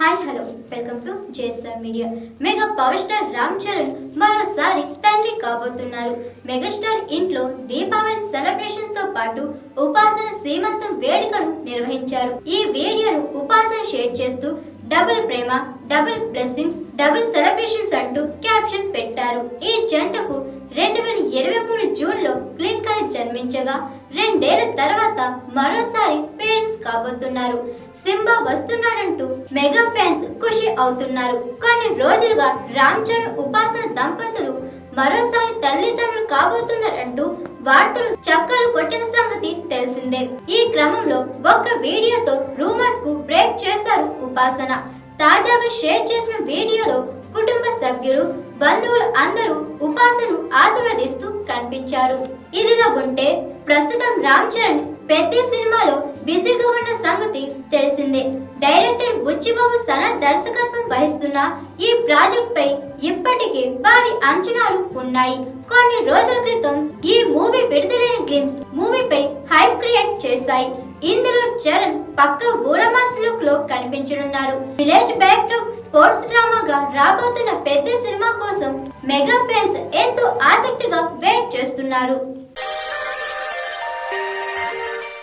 Hi hello. Welcome to JSR media. Mega power star Ram Charan మరోసారి తండ్రి కాబోతున్నారు. Megastar ఇంట్లో దీపావళి సెలబ్రేషన్స్తో పాటు ఉపాసన సీమంతం వేడుకను నిర్వహించారు. ఈ వీడియోను ఉపాసన షేర్ చేస్తూ డబుల్ ప్రేమ డబుల్ బ్లెస్సింగ్స్ డబుల్ సెలబ్రేషన్స్ అంటూ క్యాప్షన్ పెట్టారు. ఈ జంటకు రెండు వేల ఇరవై మూడు జూన్లో క్లింకర్ జన్మించగా రెండేళ్ళ తర్వాత మరోసారి పేరెంట్స్ కాబోతున్నారు. సింబా వస్తున్నాడంటూ మెగా ఫ్యాన్స్ ఖుషి అవుతున్నారు. కొన్ని రోజులుగా రామ్ చరణ్ ఉపాసన దంపతులు మరోసారి తల్లిదండ్రులు కాబోతున్నారంటూ వార్తలు చక్కలు కొట్టిన సంగతి తెలిసిందే. ఈ క్రమంలో ఒక్క వీడియోతో రూమర్స్కు బ్రేక్ చేశారు ఉపాసన. తాజాగా షేర్ చేసిన వీడియోలో కుటుంబ సభ్యులు బంధువులు అందరూ ఉపాసను ఆశీర్వదిస్తూ కనిపించారు. ఇదిగా ఉంటే ప్రస్తుతం రామ్ చరణ్ పెద్ద సినిమాలో బిజీగా ఉన్న సంగతి తెలిసిందే. డైరెక్టర్ బుచ్చిబాబు సనత్ దర్శకత్వం వహిస్తున్న ఈ ప్రాజెక్ట్ పై ఇప్పటికే భారీ అంచనాలు ఉన్నాయి. కొన్ని రోజుల క్రితం ఈ మూవీ విడుదలైన గ్లిమ్స్ మూవీపై హైప్ క్రియేట్ చేశాయి. ఇందులో చరణ్ పక్క ఊడమాస్ లుక్లో కనిపించనున్నారు. విలేజ్ బ్యాక్ డ్రాప్ స్పోర్ట్స్ డ్రామాగా రాబోతున్న పెద్ద సినిమా కోసం మెగా ఫ్యాన్స్ ఎంతో ఆసక్తిగా వెయిట్ చేస్తున్నారు.